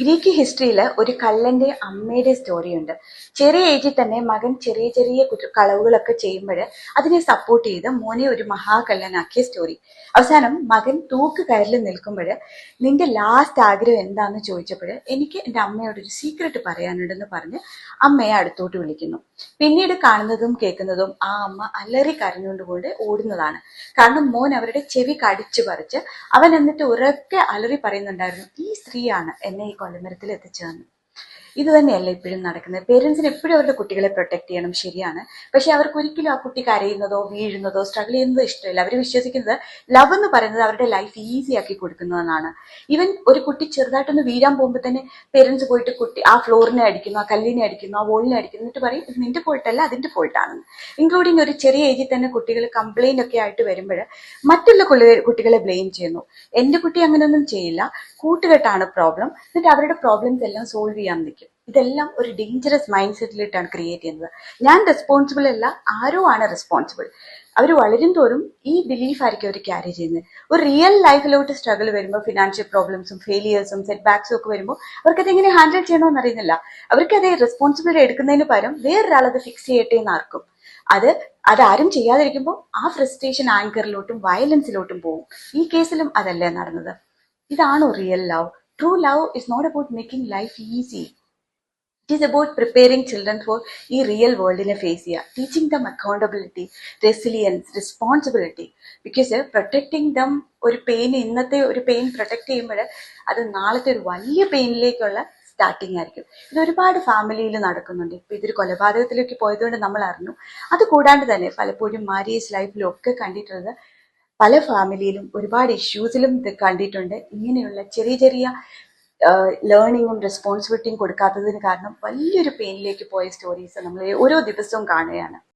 Greek ഹിസ്റ്ററിയിൽ ഒരു കള്ളന്റെ അമ്മയുടെ സ്റ്റോറിയുണ്ട് ചെറിയ ഏജിൽ തന്നെ മകൻ ചെറിയ ചെറിയ കളവുകളൊക്കെ ചെയ്യുമ്പോൾ അതിനെ സപ്പോർട്ട് ചെയ്ത് മോനെ ഒരു മഹാകള്ളനാക്കിയ സ്റ്റോറി അവസാനം മകൻ തൂക്ക് കയറിൽ നിൽക്കുമ്പോൾ നിന്റെ ലാസ്റ്റ് ആഗ്രഹം എന്താണെന്ന് ചോദിച്ചപ്പോൾ എനിക്ക് എന്റെ അമ്മയോട് ഒരു സീക്രട്ട് പറയാനുണ്ടെന്ന് പറഞ്ഞ് അമ്മയെ അടുത്തോട്ട് വിളിക്കുന്നു. പിന്നീട് കാണുന്നതും കേൾക്കുന്നതും ആ അമ്മ അല്ലറി കരഞ്ഞുകൊണ്ടുകൊണ്ട് ഓടുന്നതാണ്. കാരണം മോൻ അവരുടെ ചെവി കടിച്ചു പറിച്ച് അവൻ എന്നിട്ട് ഉറക്കെ അലറി പറയുന്നുണ്ടായിരുന്നു ഈ സ്ത്രീയാണ് എന്നെ ഈ കൊല്ലമരത്തിൽ എത്തിച്ചതെന്ന്. ഇത് തന്നെയല്ല ഇപ്പോഴും നടക്കുന്നത്? പേരൻസിന് എപ്പോഴും അവരുടെ കുട്ടികളെ പ്രൊട്ടക്ട് ചെയ്യണം ശരിയാണ്. പക്ഷെ അവർക്ക് ഒരിക്കലും ആ കുട്ടി കരയുന്നതോ വീഴുന്നതോ സ്ട്രഗിൾ ചെയ്യുന്നതോ ഇഷ്ടമില്ല. അവർ വിശ്വസിക്കുന്നത് ലവ് എന്ന് പറയുന്നത് അവരുടെ ലൈഫ് ഈസി ആക്കി കൊടുക്കുന്നതെന്നാണ്. ഈവൻ ഒരു കുട്ടി ചെറുതായിട്ടൊന്ന് വീഴാൻ പോകുമ്പോൾ തന്നെ പേരൻസ് പോയിട്ട് കുട്ടി ആ ഫ്ലോറിനെ അടിക്കുന്നു ആ കല്ലിനെ അടിക്കുന്നു ആ വോളിനെ അടിക്കുന്നു എന്നിട്ട് പറയും ഇത് നിന്റെ ഫോൾട്ടല്ല അതിന്റെ ഫോൾട്ടാണെന്ന് ഇൻക്ലൂഡിങ് ഒരു ചെറിയ ഏജിൽ തന്നെ കുട്ടികൾ കംപ്ലൈന്റ് ഒക്കെ ആയിട്ട് വരുമ്പോൾ മറ്റുള്ള കുട്ടികളെ ബ്ലെയിം ചെയ്യുന്നു. എന്റെ കുട്ടി അങ്ങനെയൊന്നും ചെയ്യില്ല. കൂട്ടുകെട്ടാണ് പ്രോബ്ലം എന്നിട്ട് അവരുടെ പ്രോബ്ലംസ് എല്ലാം സോൾവ് ചെയ്യാൻ നിൽക്കും. ഇതെല്ലാം ഒരു ഡേഞ്ചറസ് മൈൻഡ് സെറ്റിലിട്ടാണ് ക്രിയേറ്റ് ചെയ്യുന്നത്. ഞാൻ റെസ്പോൺസിബിൾ അല്ല ആരോ ആണ് റെസ്പോൺസിബിൾ അവർ വളരും തോറും ഈ ബിലീഫ് ആയിരിക്കും അവർ ക്യാരി ചെയ്യുന്നത്. ഒരു റിയൽ ലൈഫിലോട്ട് സ്ട്രഗിൾ വരുമ്പോൾ ഫിനാൻഷ്യൽ പ്രോബ്ലംസും ഫെയിലിയേഴ്സും സെറ്റ് ബാക്സും ഒക്കെ വരുമ്പോൾ അവർക്കത് എങ്ങനെ ഹാൻഡിൽ ചെയ്യണമെന്ന് അറിയുന്നില്ല. അവർക്ക് അത് റെസ്പോൺസിബിലിറ്റി എടുക്കുന്നതിന് പകരം വേറൊരാളത് ഫിക്സ് ചെയ്യട്ടെ എന്നാർക്കും അത് അതാരും ചെയ്യാതിരിക്കുമ്പോൾ ആ ഫ്രസ്ട്രേഷൻ ആങ്കറിലോട്ടും വയലൻസിലോട്ടും പോകും ഈ കേസിലും അതല്ലേ നടന്നത്. ഇതാണോ real love true love is not about making life easy it is about preparing children for ഈ റിയൽ വേൾഡിനെ ഫേസ് ചെയ്യുക teaching them accountability resilience responsibility because protecting them ഒരു പെയിൻ ഇന്നത്തെ ഒരു പെയിൻ പ്രൊട്ടക്ട് ചെയ്യുമ്പോൾ അത് നാളത്തെ ഒരു വലിയ പെയിനിലേക്കുള്ള സ്റ്റാർട്ടിങ് ആയിരിക്കും. ഇത് ഒരുപാട് ഫാമിലിയിൽ നടക്കുന്നുണ്ട്. ഇപ്പം ഇതൊരു കൊലപാതകത്തിലേക്ക് പോയതുകൊണ്ട് നമ്മൾ അറിഞ്ഞു. അത് കൂടാണ്ട് തന്നെ പലപ്പോഴും മാരേജ് ലൈഫിലും ഒക്കെ കണ്ടിട്ടുള്ളത് പല ഫാമിലിയിലും ഒരുപാട് ഇഷ്യൂസിലും ഇത് കണ്ടിട്ടുണ്ട്. ഇങ്ങനെയുള്ള ചെറിയ ചെറിയ ലേണിങ്ങും റെസ്പോൺസിബിലിറ്റിയും കൊടുക്കാത്തതിന് കാരണം വലിയൊരു പെയിനിലേക്ക് പോയ സ്റ്റോറീസ് നമ്മൾ ഓരോ ദിവസവും കാണുകയാണ്.